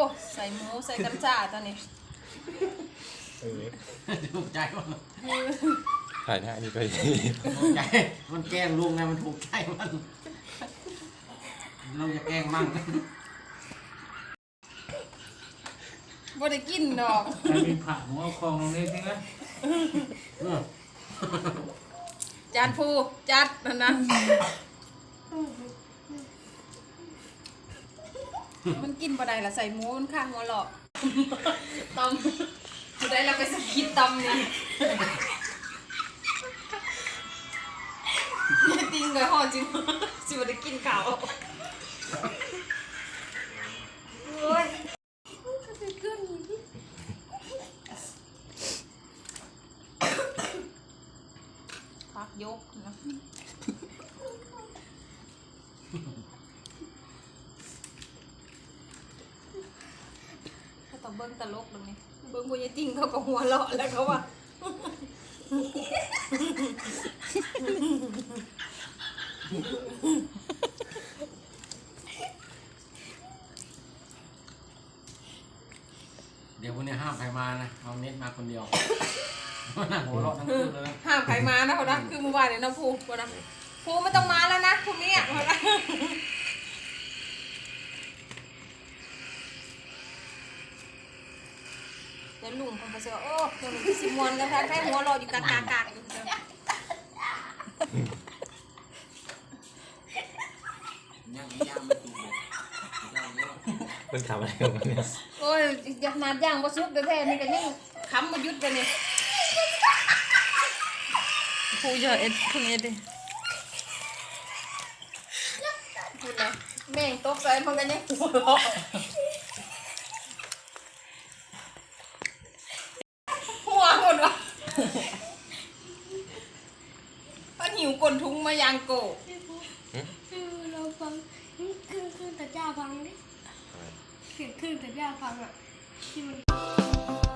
โอ้ใส่หมูใส่กัญชาตอนนี้เออถูกใจมันถ่ายหน้านี่ก็ดีถูกใจ มันแกล้งลุงไงมันถูกใจมันเราจะแกล้งมั่งบ่ได้กินดอกใครเป็นผักผมเอาคลองลงนี้สินะเออจานผู้จัดนั่นนะ มันกินบ่ได้ละใส่หมูมันข้างหัวหลอกตำบ่ได้เราไปสกิดตำนี่อย่าติงเลยห่อจริงสิบ่ได้กินข้าวโอ้ยพักยกนะ ถ้าต้องเบิ้งตลกตรงนี้เบิ้งบุญยติงเขาก็หัวเราะแล้วเขาว่าเดี๋ยวพวกนี้ห้ามใครมานะเอาเน็ตมาคนเดียวน่าหัวเราะทั้งคู่เลยห้ามใครมานะเขานะคือเมื่อวานเนี่ยนะภูเขานะภูไม่ต้องมาแล้วนะพรุ่งนี้อะเขานะ เดี๋ยวลุงเขาก็จะว่าโอ้เดี๋ยวหนูพี่สิมวนแล้วแท้แท้หัวเรออยู่กลากกากกากอยู่เดี๋ยวยังย่างไม่ถูกเลยมันทำอะไรของมันเนี่ยโอ้ยอยากนานย่างมาซุกเดี๋ยวแท้นี่ก็ยังค้ำมายุดกันนี่ภูอย่เอ็ดคุณเอ็ดดิพูดนะแม่งตกใจมันก็ยังหัวเราะ หัวหมดวะมัน หิวกลนทุงมายางโกะคือเราฟังคลื่นคลื่นแต่เจ้าฟังดิเสียงคลื่นแต่เจ้าฟังอะที่มัน